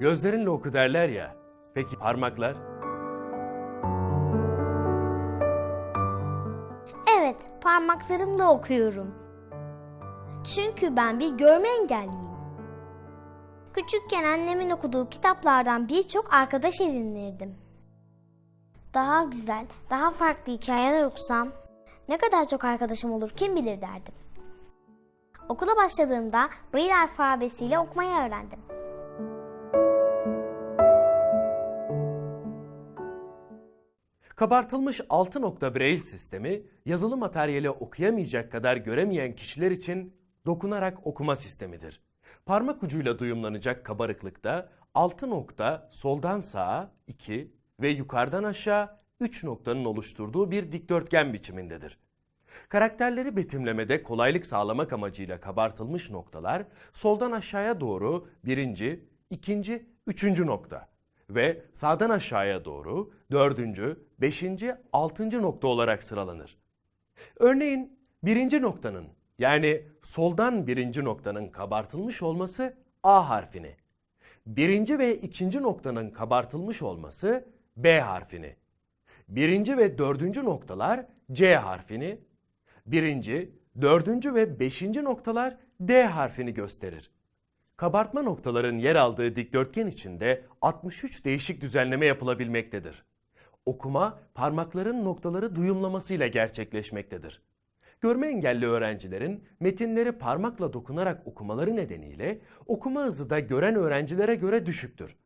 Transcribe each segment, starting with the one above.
Gözlerinle oku derler ya. Peki parmaklar? Evet, parmaklarımla okuyorum. Çünkü ben bir görme engelliyim. Küçükken annemin okuduğu kitaplardan birçok arkadaş edinirdim. Daha güzel, daha farklı hikayeler okusam ne kadar çok arkadaşım olur kim bilir derdim. Okula başladığımda Braille alfabesiyle okumayı öğrendim. Kabartılmış 6 nokta Braille sistemi yazılı materyali okuyamayacak kadar göremeyen kişiler için dokunarak okuma sistemidir. Parmak ucuyla duyumlanacak kabarıklıkta 6 nokta soldan sağa 2 ve yukarıdan aşağı 3 noktanın oluşturduğu bir dikdörtgen biçimindedir. Karakterleri betimlemede kolaylık sağlamak amacıyla kabartılmış noktalar soldan aşağıya doğru birinci, ikinci, üçüncü nokta ve sağdan aşağıya doğru dördüncü, beşinci, altıncı nokta olarak sıralanır. Örneğin birinci noktanın yani soldan birinci noktanın kabartılmış olması A harfini, birinci ve ikinci noktanın kabartılmış olması B harfini, birinci ve dördüncü noktalar C harfini, birinci, dördüncü ve beşinci noktalar D harfini gösterir. Kabartma noktaların yer aldığı dikdörtgen içinde 63 değişik düzenleme yapılabilmektedir. Okuma parmakların noktaları duyumlamasıyla gerçekleşmektedir. Görme engelli öğrencilerin metinleri parmakla dokunarak okumaları nedeniyle okuma hızı da gören öğrencilere göre düşüktür.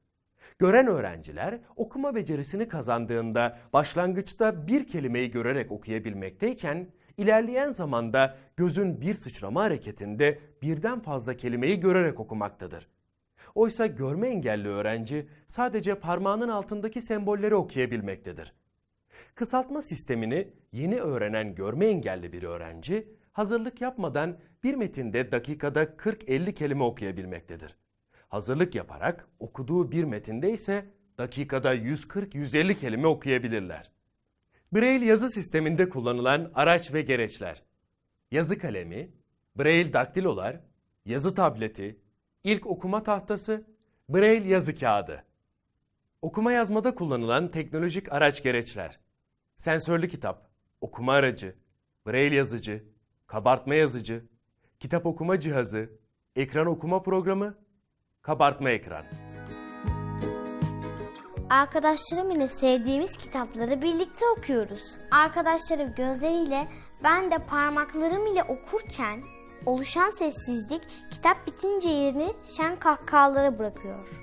Gören öğrenciler okuma becerisini kazandığında başlangıçta bir kelimeyi görerek okuyabilmekteyken ilerleyen zamanda gözün bir sıçrama hareketinde birden fazla kelimeyi görerek okumaktadır. Oysa görme engelli öğrenci sadece parmağının altındaki sembolleri okuyabilmektedir. Kısaltma sistemini yeni öğrenen görme engelli bir öğrenci hazırlık yapmadan bir metinde dakikada 40-50 kelime okuyabilmektedir. Hazırlık yaparak okuduğu bir metinde ise dakikada 140-150 kelime okuyabilirler. Braille yazı sisteminde kullanılan araç ve gereçler. Yazı kalemi, Braille daktilolar, yazı tableti, ilk okuma tahtası, Braille yazı kağıdı. Okuma yazmada kullanılan teknolojik araç gereçler. Sensörlü kitap, okuma aracı, Braille yazıcı, kabartma yazıcı, kitap okuma cihazı, ekran okuma programı, kabartma ekran. Arkadaşlarım ile sevdiğimiz kitapları birlikte okuyoruz. Arkadaşlarım gözleriyle ben de parmaklarım ile okurken oluşan sessizlik kitap bitince yerini şen kahkahalara bırakıyor.